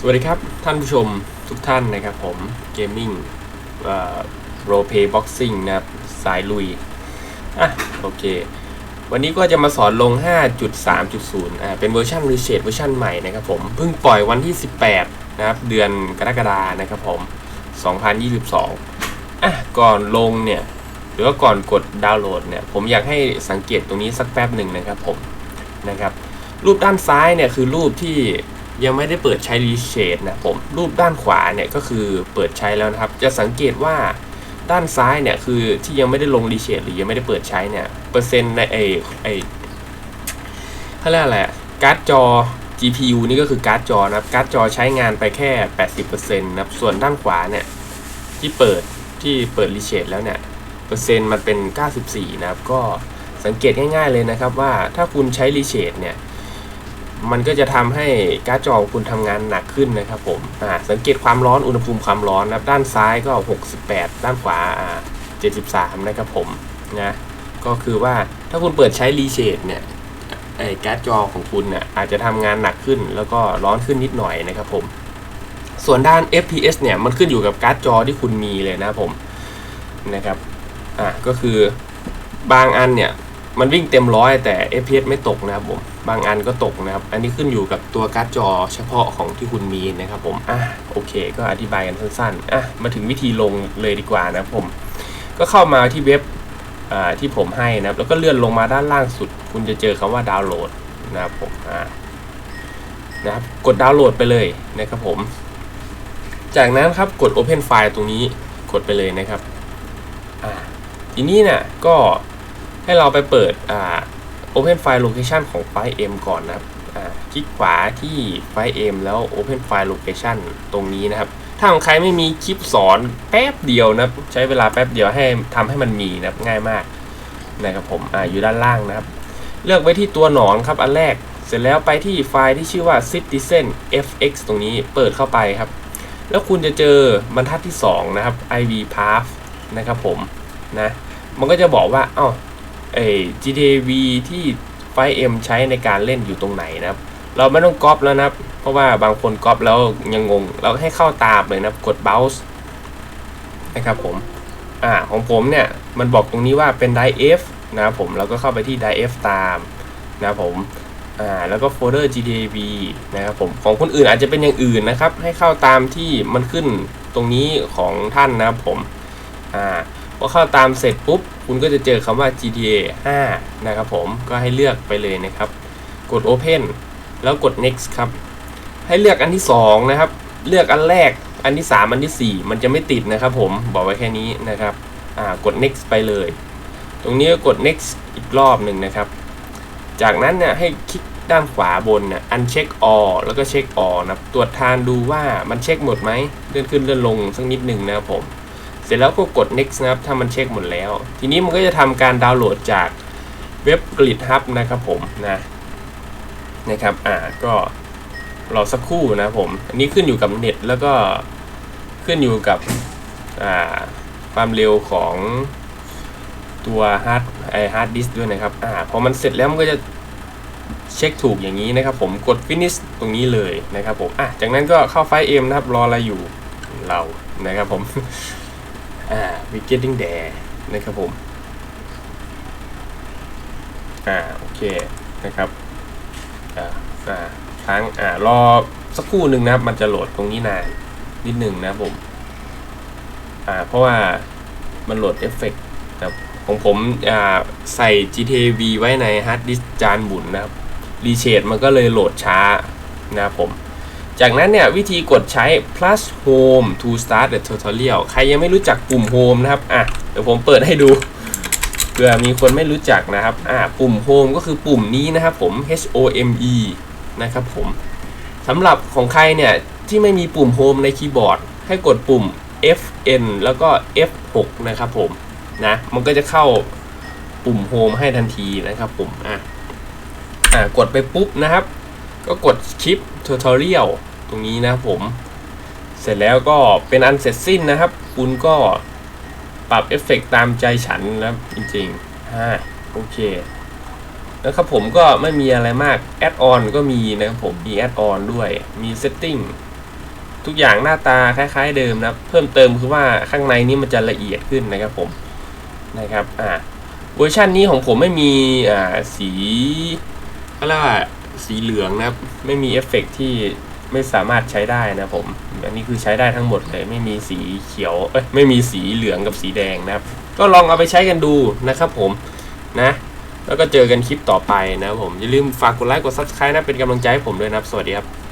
สวัสดีครับ ท่านผู้ชมทุกท่านนะครับผมเกมมิ่งโรเพย์บ็อกซิ่งนะครับ สายลุย อะ โอเค วันนี้ก็จะมาสอนลง 5.3.0 อ่า เป็นเวอร์ชันรีเชดเวอร์ชันใหม่นะครับผม เพิ่งปล่อยวันที่ 18 นะครับ เดือนกรกฎานะครับผม 2022 อะ ก่อนลงเนี่ย หรือว่าก่อนกดดาวน์โหลดเนี่ย ผมอยากให้สังเกตตรงนี้สักแป๊บหนึ่งนะครับผม นะครับ รูปด้านซ้ายเนี่ยคือรูปที่ ยังไม่ได้เปิดใช้รีเชดนะผมรูปด้านขวาเนี่ยก็คือเปิดใช้แล้วนะครับ จะสังเกตว่าด้านซ้ายเนี่ยคือที่ยังไม่ได้ลงรีเชดหรือยังไม่ได้เปิดใช้เนี่ยเปอร์เซ็นต์ในไอไอเขาเรียกอะไรการ์ดจอ GPU นี่ก็คือการ์ดจอนะครับการ์ดจอใช้งานไปแค่ 80%นะครับส่วนด้านขวาเนี่ยที่เปิดที่เปิดรีเชดแล้วเนี่ยเปอร์เซ็นต์มันเป็น 94 นะครับก็สังเกตง่ายๆเลยนะครับว่าถ้าคุณใช้รีเชดเนี่ย มันก็จะทำให้การ์ดจอของคุณทำงานหนักขึ้นนะครับผมอ่าสังเกตความร้อนอุณหภูมิความร้อนนะครับด้านซ้ายก็ 68 ด้านขวาอ่า73 นะครับผมนะก็คือว่าถ้าคุณเปิดใช้รีเชดเนี่ยไอ้การ์ดจอของคุณเนี่ยอาจจะทำงานหนักขึ้น แล้วก็ร้อนขึ้นนิดหน่อยนะครับผมส่วนด้าน FPS เนี่ยมันขึ้นอยู่กับการ์ดจอที่คุณมีเลยนะผมนะครับอ่าก็คือบางอันเนี่ย มันวิ่งเต็มร้อยแต่ FPS ไม่ตกนะครับผม บางอันก็ตกนะครับ อันนี้ขึ้นอยู่กับตัวการ์ดจอเฉพาะของที่คุณมีนะครับผม อะโอเค ก็อธิบายกันสั้นๆ อะมาถึงวิธีลงเลยดีกว่านะครับผม ก็เข้ามาที่เว็บอ่าที่ผมให้นะครับ แล้วก็เลื่อนลงมาด้านล่างสุด คุณจะเจอคำว่าดาวน์โหลดนะครับผม อ่านะครับ กดดาวน์โหลดไปเลยนะครับผม จากนั้นครับกด Open File ตรงนี้กดไปเลยนะครับ อ่าทีนี้เนี่ยก็ ให้เราไปเปิดอ่า Open File Location ของไฟล์ M ก่อนนะครับอ่าคลิกขวาที่ไฟล์ M แล้ว Open File Location ตรงนี้นะครับ ถ้าของใครไม่มีคลิปสอนแป๊บเดียวนะใช้เวลาแป๊บเดียวให้ทำให้มันมีนะง่ายมากนะครับผมออยู่ด้านล่างนะครับ เลือกไว้ที่ตัวหนอนครับอันแรก เสร็จแล้วไปที่ไฟล์ที่ชื่อว่า citizen fx ตรงนี้เปิดเข้าไปครับ แล้วคุณจะเจอบรรทัดที่ 2 นะครับ iv path นะครับผมนะ มันก็จะบอกว่า เอ้า เอ GTV ที่ไฟ M ใช้ในการเล่นอยู่ตรงไหนนะครับ เราไม่ต้องก๊อปแล้วนะครับ เพราะว่าบางคนก๊อปแล้วยังงง เราให้เข้าตามเลยนะครับกด Bounce นะครับผม อ่าของผมเนี่ย มันบอกตรงนี้ว่าเป็น die f นะครับผมเราก็เข้าไปที่ die f ตามนะครับผมอ่าแล้วก็โฟลเดอร์ GTV นะครับผมของคนอื่นอาจจะเป็นอย่างอื่นนะครับ ให้เข้าตามที่มันขึ้นตรงนี้ของท่านนะครับผมอ่า พอเข้าตามเสร็จปุ๊บ คุณก็จะเจอคำว่า GTA 5 นะครับผมก็ให้เลือกไปเลยนะครับ กด Open แล้วกด Next ครับ ให้เลือกอันที่ 2 นะครับ เลือกอันแรกอันที่ 3 อันที่ 4 มันจะไม่ติดนะครับผมบอกไว้แค่นี้นะครับอ่ากด Next ไปเลย ตรงนี้ก็กด Next อีกรอบหนึ่งนะครับ จากนั้นเนี่ยให้คลิกด้านขวาบนเนี่ย uncheck all แล้วก็เช็ค all นะตรวจทานดูว่ามันเช็คหมดไหมเลื่อนขึ้นเลื่อนลงสักนิดหนึ่งนะครับผม เสร็จแล้วก็กด next นะครับ ถ้ามันเช็คหมดแล้ว ทีนี้มันก็จะทำการดาวน์โหลดจากเว็บ Grid Hub นะครับผมนะนะครับอ่าก็รอสักครู่นะผม อันนี้ขึ้นอยู่กับเน็ตแล้วก็ขึ้นอยู่กับอ่าความเร็วของตัวฮาร์ดไอฮาร์ดดิสด้วยนะครับอ่าพอมันเสร็จแล้วมันก็จะเช็คถูกอย่างนี้นะครับผมกด finish ตรงนี้เลยนะครับผมอะจากนั้นก็เข้าไฟล์ M นะครับรออะไรอยู่เรานะครับผม อ่า we getting there นะครับผม อ่า โอเค นะครับ อ่า อ่า ค้าง อ่า รอสักครู่หนึ่งนะครับ มันจะโหลดตรงนี้นาน นิดหนึ่งนะผม อ่า เพราะว่ามันโหลดเอฟเฟกต์ครับของผม อ่า ใส่ GTV ไว้ในฮาร์ดดิสจานหมุนนะครับ รีเชดมันก็เลยโหลดช้านะครับผม จากนั้นเนี่ยวิธีกดใช้ plus home to start the tutorial ใครยังไม่รู้จักปุ่ม home นะครับ อะ เดี๋ยวผมเปิดให้ดู เผื่อมีคนไม่รู้จักนะครับ อะ ปุ่ม home ก็คือปุ่มนี้นะครับผม H O M E นะครับผม สำหรับของใครเนี่ย ที่ไม่มีปุ่ม home ในคีย์บอร์ด ให้กดปุ่ม F N แล้วก็ F 6 นะครับผม นะ มันก็จะเข้าปุ่ม home ให้ทันทีนะครับผม อะ อะ กดไปปุ๊บนะครับ ก็กดคลิป tutorial ตรงนี้นะผม เสร็จแล้วก็เป็นอันเสร็จสิ้นนะครับ คุณก็ปรับเอฟเฟกตามใจฉันแล้วจริงๆฮ่าโอเคแล้วครับผมก็ไม่มีอะไรมากแอดออนก็มีนะครับผมมีแอดออนด้วยมีเซตติ้งทุกอย่างหน้าตาคล้าย ๆ เดิมนะครับเพิ่มเติมคือว่าข้างในนี้มันจะละเอียดขึ้นนะครับผมนะครับอ่าเวอร์ชันนี้ของผมไม่มีอ่าสีเขาเรียกว่า สีเหลืองนะครับ ไม่มีเอฟเฟกต์ที่ไม่สามารถใช้ได้นะผม อันนี้คือใช้ได้ทั้งหมดเลยไม่มีสีเขียวเอ้ยไม่มีสีเหลืองกับสีแดงนะครับ ก็ลองเอาไปใช้กันดูนะครับผมนะแล้วก็เจอกันคลิปต่อไปนะผมอย่าลืมฝากกดไลค์กด subscribe นะเป็นกำลังใจให้ผมด้วยนะครับ สวัสดีครับ